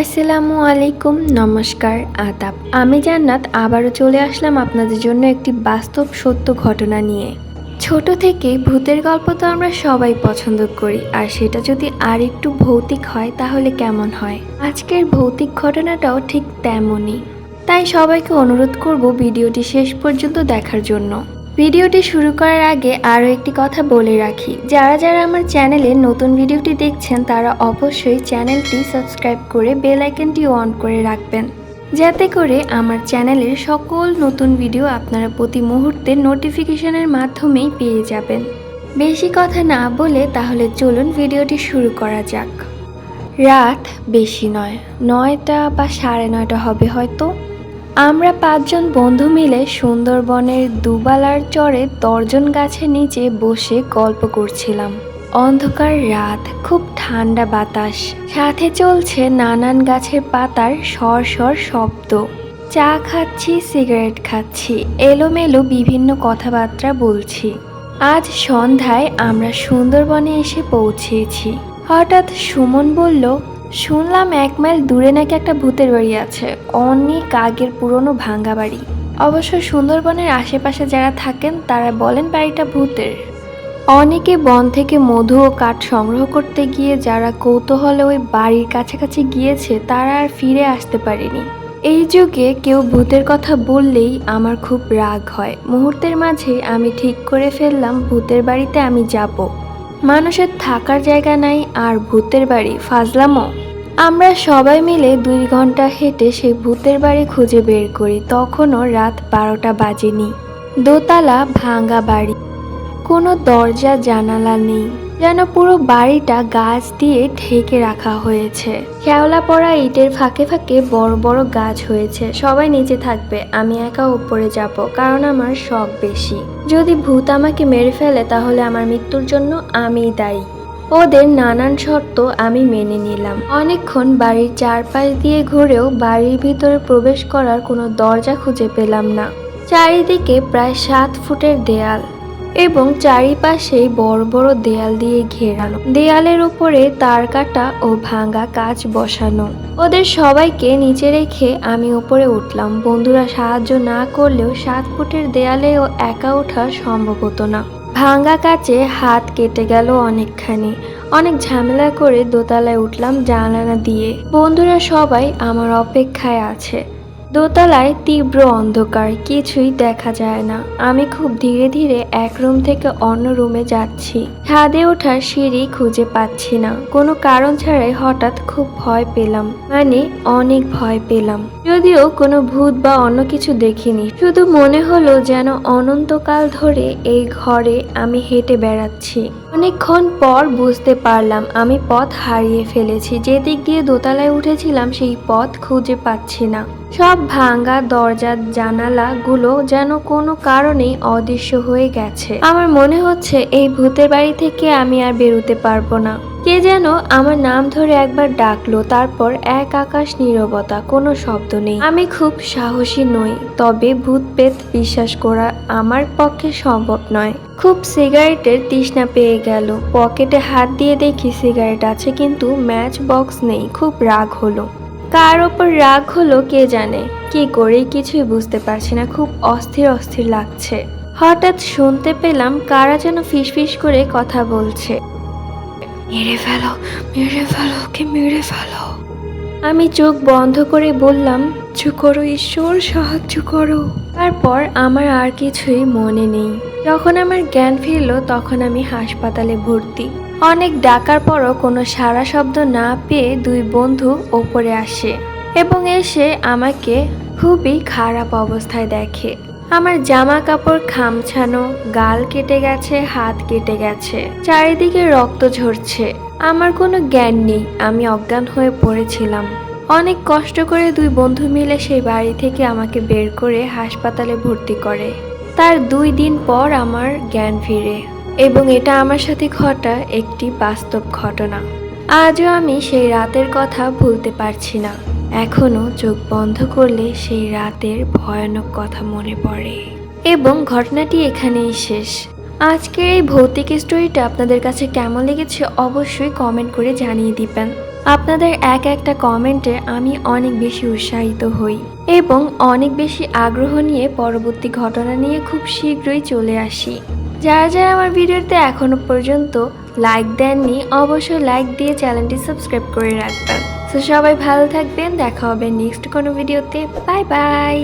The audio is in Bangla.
আসসালামু আলাইকুম, নমস্কার, আদাব। আমি জান্নাত, আবারও চলে আসলাম আপনাদের জন্য একটি বাস্তব সত্য ঘটনা নিয়ে। ছোট থেকে ভূতের গল্প তো আমরা সবাই পছন্দ করি, আর সেটা যদি আর একটু ভৌতিক হয়, তাহলে কেমন হয়? আজকের ভৌতিক ঘটনাটাও ঠিক তেমনই। তাই সবাইকে অনুরোধ করব ভিডিওটি শেষ পর্যন্ত দেখার জন্য। ভিডিওটি শুরু করার আগে আরও একটি কথা বলে রাখি। যারা যারা আমার চ্যানেলে নতুন ভিডিওটি দেখছেন, তারা অবশ্যই চ্যানেলটি সাবস্ক্রাইব করে বেল আইকনটি অন করে রাখবেন। যাতে করে আমার চ্যানেলের সকল নতুন ভিডিও আপনারা প্রতি মুহূর্তে নোটিফিকেশনের মাধ্যমেই পেয়ে যাবেন। বেশি কথা না বলে তাহলে চলুন ভিডিওটি শুরু করা যাক। রাত বেশি নয়, নয়টা বা সাড়ে নয়টা হবে হয়তো। আমরা পাঁচজন বন্ধু মিলে সুন্দরবনের দুবালার চরে দর্জন গাছের নিচে বসে গল্প করছিলাম। অন্ধকার রাত, খুব ঠান্ডা বাতাস, সাথে চলছে নানান গাছের পাতার সর সর শব্দ। চা খাচ্ছি, সিগারেট খাচ্ছি, এলোমেলো বিভিন্ন কথাবার্তা বলছি। আজ সন্ধ্যায় আমরা সুন্দরবনে এসে পৌঁছেছি। হঠাৎ সুমন বলল শুনলাম এক মাইল দূরে নাকি একটা ভূতের বাড়ি আছে। অনেক আগের পুরনো ভাঙ্গা বাড়ি। অবশ্য সুন্দরবনের আশেপাশে যারা থাকেন, তারা বলেন বাড়িটা ভূতের। অনেকে বন থেকে মধু ও কাঠ সংগ্রহ করতে গিয়ে যারা কৌতূহলে ওই বাড়ির কাছাকাছি গিয়েছে, তারা আর ফিরে আসতে পারেনি। এই যুগে কেউ ভূতের কথা বললেই আমার খুব রাগ হয়। মুহূর্তের মাঝে আমি ঠিক করে ফেললাম, ভূতের বাড়িতে আমি যাব। মানুষের থাকার জায়গা নাই, আর ভূতের বাড়ি, ফাজলামো? আমরা সবাই মিলে দুই ঘণ্টা হেঁটে সেই ভূতের বাড়ি খুঁজে বের করি। তখনও রাত বারোটা বাজেনি। দোতলা ভাঙা বাড়ি। কোনো দরজা, জানালা নেই। যেন পুরো বাড়িটা গাছ দিয়ে ঢেকে রাখা হয়েছে। শ্যাওলা পড়া ইটের ফাঁকে ফাঁকে বড় বড় গাছ হয়েছে। সবাই নিচে থাকবে, আমি একা উপরে যাব, কারণ আমার শখ বেশি। যদি ভূত আমাকে মেরে ফেলে, তাহলে আমার মৃত্যুর জন্য আমিই দায়ী। ওদের নানান শর্ত আমি মেনে নিলাম। অনেকক্ষণ বাড়ির চারপাশ দিয়ে ঘুরেও বাড়ির ভিতরে প্রবেশ করার কোনো দরজা খুঁজে পেলাম না। চারিদিকে প্রায় সাত ফুটের দেয়াল এবং চারিপাশেই বড় বড় দেয়াল দিয়ে ঘেরানো। দেয়ালের উপরে তার কাটা ও ভাঙা কাচ বসানো। ওদের সবাইকে নিচে রেখে আমি উপরে উঠলাম। বন্ধুরা সাহায্য না করলেও সাত ফুটের দেয়ালেও একা ওঠা সম্ভব হতো না। ভাঙা কাচে হাত কেটে গেল অনেকখানি। অনেক ঝামেলা করে দোতলায় উঠলাম জানালা দিয়ে। বন্ধুরা সবাই আমার অপেক্ষায় আছে। দোতলায় তীব্র অন্ধকার, কিছুই দেখা যায় না। আমি খুব ধীরে ধীরে এক রুম থেকে অন্য রুমে যাচ্ছি। ছাদে ওঠার সিঁড়ি খুঁজে পাচ্ছি না। কোনো কারণ ছাড়াই হঠাৎ খুব ভয় পেলাম। মানে অনেক ভয় পেলাম। যদিও কোনো ভূত বা অন্য কিছু দেখিনি। শুধু মনে হলো যেন অনন্তকাল ধরে এই ঘরে আমি হেঁটে বেড়াচ্ছি। অনেকক্ষণ পর বুঝতে পারলাম আমি পথ হারিয়ে ফেলেছি। যেদিক দিয়ে দোতলায় উঠেছিলাম, সেই পথ খুঁজে পাচ্ছি না। সব ভাঙা দরজা জানালা গুলো যেন কোনো কারণেই অদৃশ্য হয়ে গেছে। আমার মনে হচ্ছে এই ভূতের বাড়ি থেকে আমি আর বেরোতে পারব না। কে যেন আমার নাম ধরে একবার ডাকলো, তারপর এক আকাশ নীরবতা, কোনো শব্দ নেই। আমি খুব সাহসী নই, তবে ভূত পেত বিশ্বাস করা আমার পক্ষে সম্ভব নয়। খুব সিগারেটের তৃষ্ণা পেয়ে গেল। পকেটে হাত দিয়ে দেখি সিগারেট আছে, কিন্তু ম্যাচ বক্স নেই। খুব রাগ হলো। কার ওপর রাগ হলো কে জানে? কি করে কিছুই বুঝতে পারছি না, খুব অস্থির অস্থির লাগছে। হঠাৎ শুনতে পেলাম কারা যেন ফিসফিস করে কথা বলছে। মেরে ফেলো মেরে ফেলো কে মেরে ফেলো। আমি চোখ বন্ধ করে বললাম চুপ করো ঈশ্বর, সাহায্য করো। তারপর আমার আর কিছুই মনে নেই। যখন আমার জ্ঞান ফিরলো, তখন আমি হাসপাতালে ভর্তি। অনেক ডাকার পরও কোনো সারা শব্দ না পেয়ে দুই বন্ধু ওপরে আসে এবং এসে আমাকে খুবই খারাপ অবস্থায় দেখে। আমার জামা কাপড় খামছানো, গাল কেটে গেছে, হাত কেটে গেছে, চারিদিকে রক্ত ঝরছে। আমার কোনো জ্ঞান নেই, আমি অজ্ঞান হয়ে পড়েছিলাম। অনেক কষ্ট করে দুই বন্ধু মিলে সেই বাড়ি থেকে আমাকে বের করে হাসপাতালে ভর্তি করে। তার দুই দিন পর আমার জ্ঞান ফিরে এবং এটা আমার সাথে ঘটা একটি বাস্তব ঘটনা। আজও আমি সেই রাতের কথা ভুলতে পারছি না। এখনও চোখ বন্ধ করলে সেই রাতের ভয়ানক কথা মনে পড়ে। এবং ঘটনাটি এখানেই শেষ। আজকের এই ভৌতিক স্টোরিটা আপনাদের কাছে কেমন লেগেছে অবশ্যই কমেন্ট করে জানিয়ে দিবেন। আপনাদের এক একটা কমেন্টে আমি অনেক বেশি উৎসাহিত হই এবং অনেক বেশি আগ্রহ নিয়ে পরবর্তী ঘটনা নিয়ে খুব শীঘ্রই চলে আসি। যারা যারা আমার ভিডিওতে এখনও পর্যন্ত লাইক দেননি, অবশ্যই লাইক দিয়ে চ্যানেলটি সাবস্ক্রাইব করে রাখবেন। তো সবাই ভালো থাকবেন, দেখা হবে নেক্সট কোনো ভিডিওতে বাই বাই